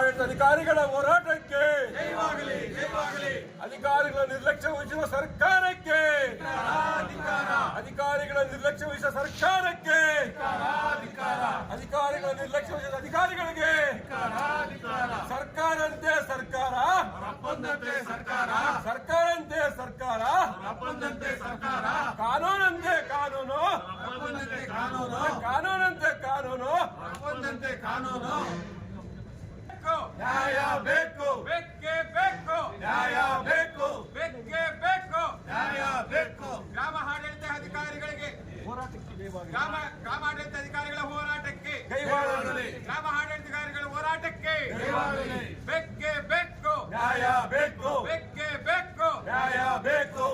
ಆಡಳಿತ ಅಧಿಕಾರಿಗಳ ಹೋರಾಟಕ್ಕೆ ಅಧಿಕಾರಿಗಳ ನಿರ್ಲಕ್ಷ್ಯ ವಹಿಸುವ ಸರ್ಕಾರಕ್ಕೆ ಅಧಿಕಾರಿಗಳ ನಿರ್ಲಕ್ಷ್ಯ ವಹಿಸುವ ಸರ್ಕಾರಕ್ಕೆ ಅಧಿಕಾರಿಗಳ ನಿರ್ಲಕ್ಷ್ಯ ವಹಿಸಿದ ಅಧಿಕಾರಿಗಳಿಗೆ ಸರ್ಕಾರಂತೆ ಸರ್ಕಾರ. ಸರ್ಕಾರ. ಸರ್ಕಾರಂತೆ ಸರ್ಕಾರ. ಸರ್ಕಾರ. ಕಾನೂನಂತೆ ಕಾನೂನು. ಕಾನೂನಂತೆ ಕಾನೂನು. ಕಾನೂನಂತೆ ಕಾನೂನು. ಬೇಕು. ಬೆಕ್ಕೆ ಬೇಕು. ನ್ಯಾಯ ಬೇಕು. ಬೆಕ್ಕೆ ಬೇಕು. ನ್ಯಾಯ ಬೇಕು. ಗ್ರಾಮ ಆಡಳಿತ ಅಧಿಕಾರಿಗಳಿಗೆ ಗ್ರಾಮ ಗ್ರಾಮ ಆಡಳಿತ ಅಧಿಕಾರಿಗಳ ಹೋರಾಟಕ್ಕೆ ಕೈವಾಡಲಿ ಗ್ರಾಮ ಆಡಳಿತಾಧಿಕಾರಿಗಳ ಹೋರಾಟಕ್ಕೆ ಬೆಕ್ಕೆ ಬೇಕೇ. ಬೇಕು ನ್ಯಾಯ ಬೇಕು. ಬೆಕ್ಕೆ ಬೇಕು. ನ್ಯಾಯ ಬೇಕು.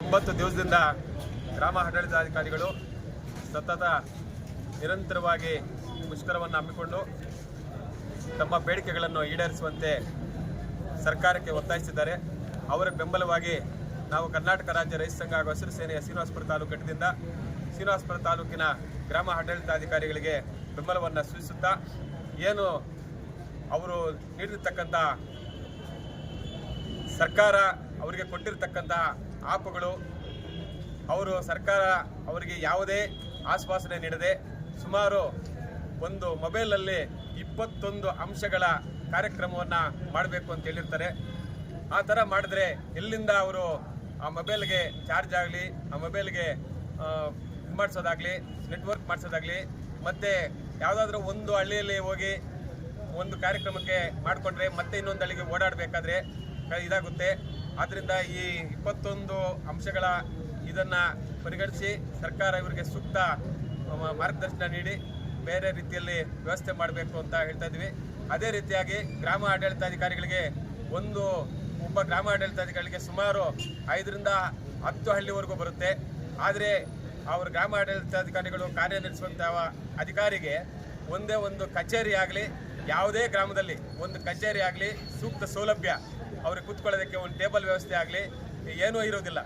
ಒಂಬತ್ತು ದಿವಸದಿಂದ ಗ್ರಾಮ ಆಡಳಿತಾಧಿಕಾರಿಗಳು ಸತತ ನಿರಂತರವಾಗಿ ಮುಷ್ಕರವನ್ನು ಹಮ್ಮಿಕೊಂಡು ತಮ್ಮ ಬೇಡಿಕೆಗಳನ್ನು ಈಡೇರಿಸುವಂತೆ ಸರ್ಕಾರಕ್ಕೆ ಒತ್ತಾಯಿಸಿದ್ದಾರೆ. ಅವರ ಬೆಂಬಲವಾಗಿ ನಾವು ಕರ್ನಾಟಕ ರಾಜ್ಯ ರೈತ ಸಂಘ ಹಾಗೂ ಹಸಿರು ಸೇನೆಯ ಶ್ರೀನಿವಾಸಪುರ ತಾಲೂಕು ಘಟಕದಿಂದ ಶ್ರೀನಿವಾಸಪುರ ತಾಲೂಕಿನ ಗ್ರಾಮ ಆಡಳಿತಾಧಿಕಾರಿಗಳಿಗೆ ಬೆಂಬಲವನ್ನು ಸೂಚಿಸುತ್ತಾ, ಏನು ಅವರು ನೀಡಿರ್ತಕ್ಕಂಥ ಸರ್ಕಾರ ಅವರಿಗೆ ಕೊಟ್ಟಿರತಕ್ಕಂತಹ ಆಪುಗಳು, ಅವರು ಸರ್ಕಾರ ಅವರಿಗೆ ಯಾವುದೇ ಆಶ್ವಾಸನೆ ನೀಡದೆ ಸುಮಾರು ಒಂದು ಮೊಬೈಲಲ್ಲಿ ಇಪ್ಪತ್ತೊಂದು ಅಂಶಗಳ ಕಾರ್ಯಕ್ರಮವನ್ನು ಮಾಡಬೇಕು ಅಂತ ಹೇಳಿರ್ತಾರೆ. ಆ ಥರ ಮಾಡಿದ್ರೆ ಎಲ್ಲಿಂದ ಅವರು ಆ ಮೊಬೈಲ್ಗೆ ಚಾರ್ಜ್ ಆಗಲಿ, ಆ ಮೊಬೈಲ್ಗೆ ಇದು ಮಾಡಿಸೋದಾಗಲಿ, ನೆಟ್ವರ್ಕ್ ಮಾಡಿಸೋದಾಗಲಿ, ಮತ್ತು ಯಾವುದಾದ್ರೂ ಒಂದು ಹಳ್ಳಿಯಲ್ಲಿ ಹೋಗಿ ಒಂದು ಕಾರ್ಯಕ್ರಮಕ್ಕೆ ಮಾಡಿಕೊಂಡ್ರೆ ಮತ್ತೆ ಇನ್ನೊಂದು ಹಳ್ಳಿಗೆ ಓಡಾಡಬೇಕಾದ್ರೆ ಇದಾಗುತ್ತೆ. ಆದ್ದರಿಂದ ಈ ಇಪ್ಪತ್ತೊಂದು ಅಂಶಗಳ ಇದನ್ನು ಪರಿಗಣಿಸಿ ಸರ್ಕಾರ ಇವರಿಗೆ ಸೂಕ್ತ ಮಾರ್ಗದರ್ಶನ ನೀಡಿ ಬೇರೆ ರೀತಿಯಲ್ಲಿ ವ್ಯವಸ್ಥೆ ಮಾಡಬೇಕು ಅಂತ ಹೇಳ್ತಾ ಇದ್ವಿ. ಅದೇ ರೀತಿಯಾಗಿ ಗ್ರಾಮ ಆಡಳಿತಾಧಿಕಾರಿಗಳಿಗೆ ಒಂದು ಒಬ್ಬ ಗ್ರಾಮ ಆಡಳಿತಾಧಿಕಾರಿಗಳಿಗೆ ಸುಮಾರು ಐದರಿಂದ ಹತ್ತು ಹಳ್ಳಿವರೆಗೂ ಬರುತ್ತೆ. ಆದರೆ ಅವರು ಗ್ರಾಮ ಆಡಳಿತಾಧಿಕಾರಿಗಳು ಕಾರ್ಯನಿರ್ವಹಿಸುವಂತಹ ಅಧಿಕಾರಿಗೆ ಒಂದೇ ಒಂದು ಕಚೇರಿ ಆಗಲಿ, ಯಾವುದೇ ಗ್ರಾಮದಲ್ಲಿ ಒಂದು ಕಚೇರಿ ಆಗಲಿ, ಸೂಕ್ತ ಸೌಲಭ್ಯ ಅವ್ರಿಗೆ ಕೂತ್ಕೊಳ್ಳೋದಕ್ಕೆ ಒಂದು ಟೇಬಲ್ ವ್ಯವಸ್ಥೆ ಆಗಲಿ, ಏನೂ ಇರೋದಿಲ್ಲ.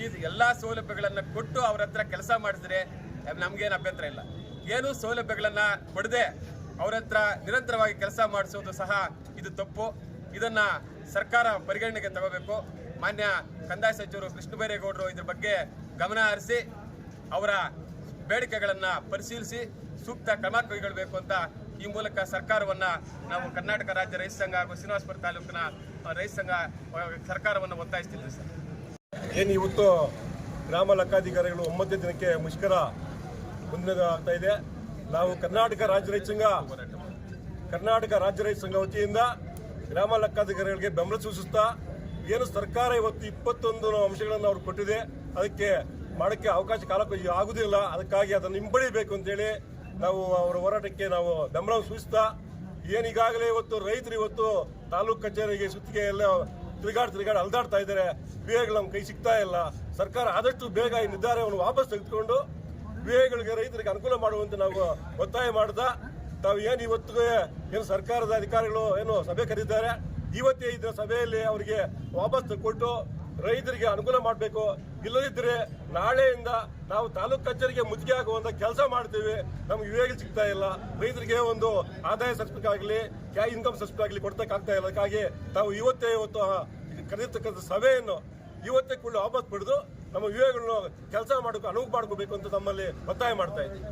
ಈ ಎಲ್ಲ ಸೌಲಭ್ಯಗಳನ್ನು ಕೊಟ್ಟು ಅವ್ರ ಹತ್ರ ಕೆಲಸ ಮಾಡಿಸಿದ್ರೆ ನಮಗೇನು ಅಭ್ಯಂತರ ಇಲ್ಲ. ಏನು ಸೌಲಭ್ಯಗಳನ್ನು ಕೊಡದೆ ಅವರ ಹತ್ರ ನಿರಂತರವಾಗಿ ಕೆಲಸ ಮಾಡಿಸೋದು ಸಹ ಇದು ತಪ್ಪು. ಇದನ್ನ ಸರ್ಕಾರ ಪರಿಗಣನೆಗೆ ತಗೋಬೇಕು. ಮಾನ್ಯ ಕಂದಾಯ ಸಚಿವರು ಕೃಷ್ಣ ಬೈರೇಗೌಡರು ಇದ್ರ ಬಗ್ಗೆ ಗಮನ ಹರಿಸಿ, ಅವರ ಬೇಡಿಕೆಗಳನ್ನು ಪರಿಶೀಲಿಸಿ, ಸೂಕ್ತ ಕ್ರಮ ಕೈಗೊಳ್ಳಬೇಕು ಅಂತ ಈ ಮೂಲಕ ಸರ್ಕಾರವನ್ನ ನಾವು ಕರ್ನಾಟಕ ರಾಜ್ಯ ರೈತ ಸಂಘ ಹಾಗೂ ಶ್ರೀನಿವಾಸಪುರ ತಾಲೂಕಿನ ರೈತ ಸಂಘ ಸರ್ಕಾರವನ್ನು ಒತ್ತಾಯಿಸ್ತಿದ್ವಿ ಸರ್. ಏನು ಇವತ್ತು ಗ್ರಾಮ ಲೆಕ್ಕಾಧಿಕಾರಿಗಳು ಒಂಬತ್ತನೇ ದಿನಕ್ಕೆ ಮುಷ್ಕರ ಮುಂದೆ ಆಗ್ತಾ ಇದೆ. ನಾವು ಕರ್ನಾಟಕ ರಾಜ್ಯ ರೈತ ಸಂಘ, ಕರ್ನಾಟಕ ರಾಜ್ಯ ರೈತ ಸಂಘ ವತಿಯಿಂದ ಗ್ರಾಮ ಲೆಕ್ಕಾಧಿಕಾರಿಗಳಿಗೆ ಬೆಂಬಲ ಸೂಚಿಸ್ತಾ ಏನು ಸರ್ಕಾರ ಇವತ್ತು ಇಪ್ಪತ್ತೊಂದು ಅಂಶಗಳನ್ನು ಅವ್ರು ಕೊಟ್ಟಿದೆ, ಅದಕ್ಕೆ ಮಾಡೋಕ್ಕೆ ಅವಕಾಶ ಕಾಲಕ್ಕೆ ಆಗುದಿಲ್ಲ ಅದಕ್ಕಾಗಿ ಅದನ್ನು ಹಿಂಬಳಿಬೇಕು ಅಂತೇಳಿ ನಾವು ಅವರ ಹೋರಾಟಕ್ಕೆ ನಾವು ಬೆಂಬಲ ಸೂಚಿಸ್ತಾ, ಏನೀಗಾಗಲೇ ಇವತ್ತು ರೈತರು ಇವತ್ತು ತಾಲೂಕು ಕಚೇರಿಗೆ ಸುತ್ತಿಗೆ ಎಲ್ಲ ತಿರುಗಾಡ್ ತಿರುಗಾಡ್ ಅಲ್ದಾಡ್ತಾ ಇದ್ದಾರೆ. ಬೇಗ ನಮ್ಮ ಕೈ ಸಿಗ್ತಾ ಇಲ್ಲ. ಸರ್ಕಾರ ಆದಷ್ಟು ಬೇಗ ಈ ನಿರ್ಧಾರವನ್ನು ವಾಪಸ್ ತೆಗೆದುಕೊಂಡು ವಿವೇಗಳಿಗೆ ರೈತರಿಗೆ ಅನುಕೂಲ ಮಾಡುವಂತೆ ನಾವು ಒತ್ತಾಯ ಮಾಡ್ತಾ, ತಾವು ಏನು ಇವತ್ತು ಏನು ಸರ್ಕಾರದ ಅಧಿಕಾರಿಗಳು ಏನು ಸಭೆ ಕರೆದಿದ್ದಾರೆ, ಇವತ್ತೇ ಇದ್ದ ಸಭೆಯಲ್ಲಿ ಅವರಿಗೆ ವಾಪಸ್ ಕೊಟ್ಟು ರೈತರಿಗೆ ಅನುಕೂಲ ಮಾಡಬೇಕು. ಇಲ್ಲದಿದ್ದರೆ ನಾಳೆಯಿಂದ ನಾವು ತಾಲೂಕು ಕಚೇರಿಗೆ ಮುತ್ತಿಗೆ ಆಗುವಂತ ಕೆಲಸ ಮಾಡ್ತೀವಿ. ನಮ್ಗೆ ವಿವೇಕ ಸಿಗ್ತಾ ಇಲ್ಲ. ರೈತರಿಗೆ ಒಂದು ಆದಾಯ ಸರ್ಟಿಫಿಕೇಟ್ ಆಗಲಿ ಕ್ಯಾ ಇನ್ಕಮ್ ಸರ್ಟಿಫಿಕೇಟ್ ಆಗಲಿ ಕೊಡ್ತಕ್ಕಾಗ್ತಾ ಇಲ್ಲ. ಅದಕ್ಕಾಗಿ ತಾವು ಇವತ್ತೇ ಇವತ್ತು ಕರೆದಿರ್ತಕ್ಕಂಥ ಸಭೆಯನ್ನು ಇವತ್ತೇ ಕೂಡ ವಾಪಸ್ ಪಡೆದು ನಮ್ಮ ವಿವೇಕಗಳನ್ನು ಕೆಲಸ ಮಾಡೋಕೆ ಅನುವು ಮಾಡ್ಕೋಬೇಕು ಅಂತ ತಮ್ಮಲ್ಲಿ ಒತ್ತಾಯ ಮಾಡ್ತಾ ಇದ್ದೀವಿ.